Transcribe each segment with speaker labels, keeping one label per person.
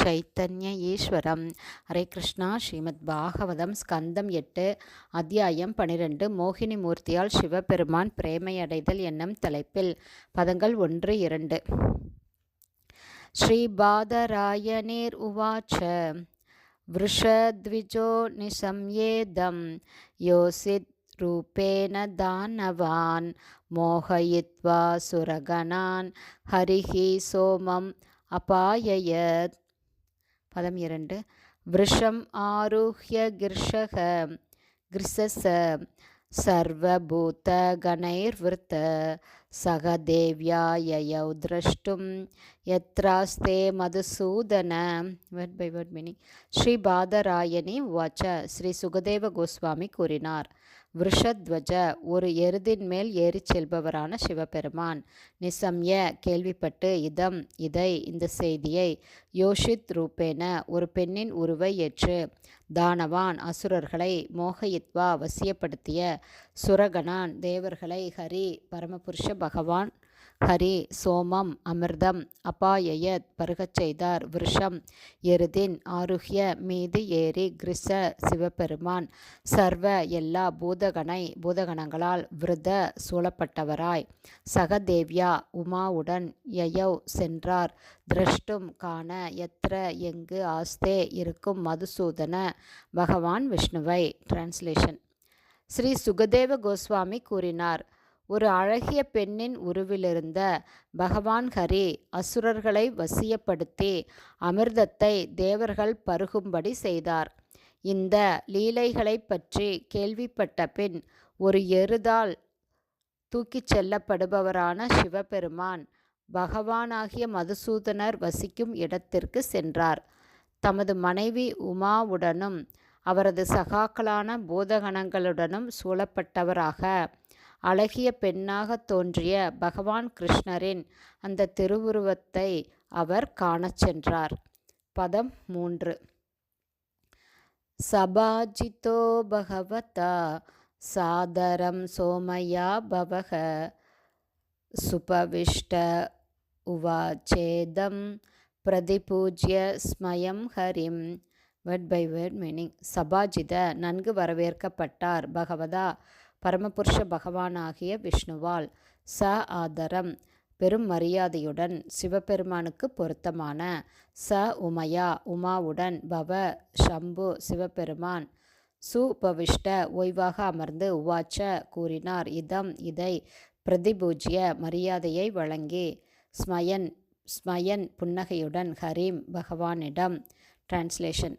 Speaker 1: சைத்தன்ய ஈஸ்வரம் ஹரே கிருஷ்ணா ஸ்ரீமத் பாகவதம் ஸ்கந்தம் எட்டு அத்தியாயம் பனிரெண்டு மோகினி மூர்த்தியால் சிவபெருமான் பிரேமையடைதல் என்னும் தலைப்பில் பதங்கள் ஒன்று இரண்டு ஸ்ரீபாதராயணீர் உவாச்ச वृषद्विजो निसंयेदं योऽसिद्रूपेण दानवान् मोहयित्वा सुरगणान् हरिः सोमम् अपाययत् பதம் இரண்டு. விருஷம் ஆருஹ்ய கிர்ஷக கிருஷச சர்வபூதகணைர்விருத்த சகதேவ்யாயயௌ திரஷ்டும் யத்ராஸ்தே Madhusudana word by word meaning Shri Badarayani வாச்ச Shri Sukadeva Goswami கூறினார். விருஷத்வஜ ஒரு எருதின் மேல் ஏறிச் செல்பவரான சிவபெருமான். நிசம்ய கேள்விப்பட்டு இதம் இதை இந்த செய்தியை யோஷித் ரூபேன ஒரு பெண்ணின் உருவை ஏற்று தானவான் அசுரர்களை மோகயித்வா வசியப்படுத்திய சுரகணான் தேவர்களை ஹரி பரமபுருஷ பகவான் ஹரி சோமம் அமிர்தம் அபாயயத் பருகச் செய்தார். விருஷம் எருதின் ஆருஹ்ய மீது ஏறி கிருஷ சிவபெருமான் சர்வ எல்லா பூதகணை பூதகணங்களால் விருத சூழப்பட்டவராய். சகதேவ்யா உமாவுடன் யயவ் சென்றார். திரஷ்டும் காண எத்திர எங்கு ஆஸ்தே இருக்கும் மதுசூதன பகவான் விஷ்ணுவை. டிரான்ஸ்லேஷன் ஸ்ரீ சுகதேவ கோஸ்வாமி கூறினார். ஒரு அழகிய பெண்ணின் உருவிலிருந்த பகவான் ஹரி அசுரர்களை வசியப்படுத்தி அமிர்தத்தை தேவர்கள் பருகும்படி செய்தார். இந்த லீலைகளைப் பற்றி கேள்விப்பட்ட பின் ஒரு எருதால் தூக்கிச் செல்லப்படுபவரான சிவபெருமான் பகவானாகிய மதுசூதனர் வசிக்கும் இடத்திற்கு சென்றார். தமது மனைவி உமாவுடனும் அவரது சகாக்களான பூதகணங்களுடனும் சூழப்பட்டவராக அழகிய பெண்ணாக தோன்றிய பகவான் கிருஷ்ணரின் அந்த திருவுருவத்தை அவர் காணச் சென்றார். பதம் மூன்று. சபாஜிதோ பகவதா சாதரம் சோமயா பவக சுபவிஷ்ட உவாச்சேதம் பிரதிபூஜ்ய ஸ்மயம் ஹரிம். வேர்ட் பை வேர்ட் மீனிங் சபாஜித நன்கு வரவேற்கப்பட்டார் பகவதா. பரமபுருஷ பகவானாகிய விஷ்ணுவால் ச ஆதரம் பெரும் மரியாதையுடன் சிவபெருமானுக்கு பொருத்தமான ச உமையா உமாவுடன் பவ ஷம்பு சிவபெருமான் சுபவிஷ்ட ஓய்வாக அமர்ந்து உவாச்ச கூறினார். இதம் இதை பிரதிபூஜ்ய மரியாதையை வழங்கி ஸ்மயன் ஸ்மயன் புன்னகையுடன் ஹரீம் பகவானிடம் டிரான்ஸ்லேஷன்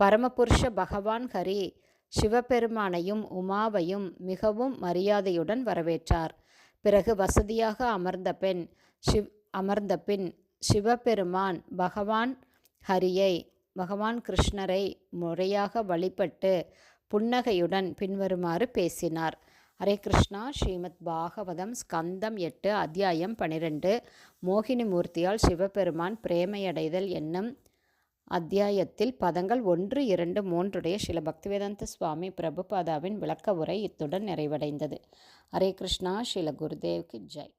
Speaker 1: பரமபுருஷ பகவான் ஹரி சிவபெருமானையும் உமாவையும் மிகவும் மரியாதையுடன் வரவேற்றார். பிறகு வசதியாக அமர்ந்த பெண் சிவ் அமர்ந்த பின் சிவபெருமான் பகவான் ஹரியை பகவான் கிருஷ்ணரை முறையாக வழிபட்டு புன்னகையுடன் பின்வருமாறு பேசினார். ஹரே கிருஷ்ணா ஸ்ரீமத் பாகவதம் ஸ்கந்தம் எட்டு அத்தியாயம் பனிரெண்டு. மோகினி மூர்த்தியால் சிவபெருமான் பிரேமையடைதல் என்னும் அத்தியாயத்தில் பதங்கள் ஒன்று இரண்டு மூன்றுடைய சில பக்திவேதாந்த சுவாமி பிரபுபாதாவின் விளக்க உரை இத்துடன் நிறைவடைந்தது. ஹரே கிருஷ்ணா. ஸ்ரீல குருதேவ்க்கு ஜெய்.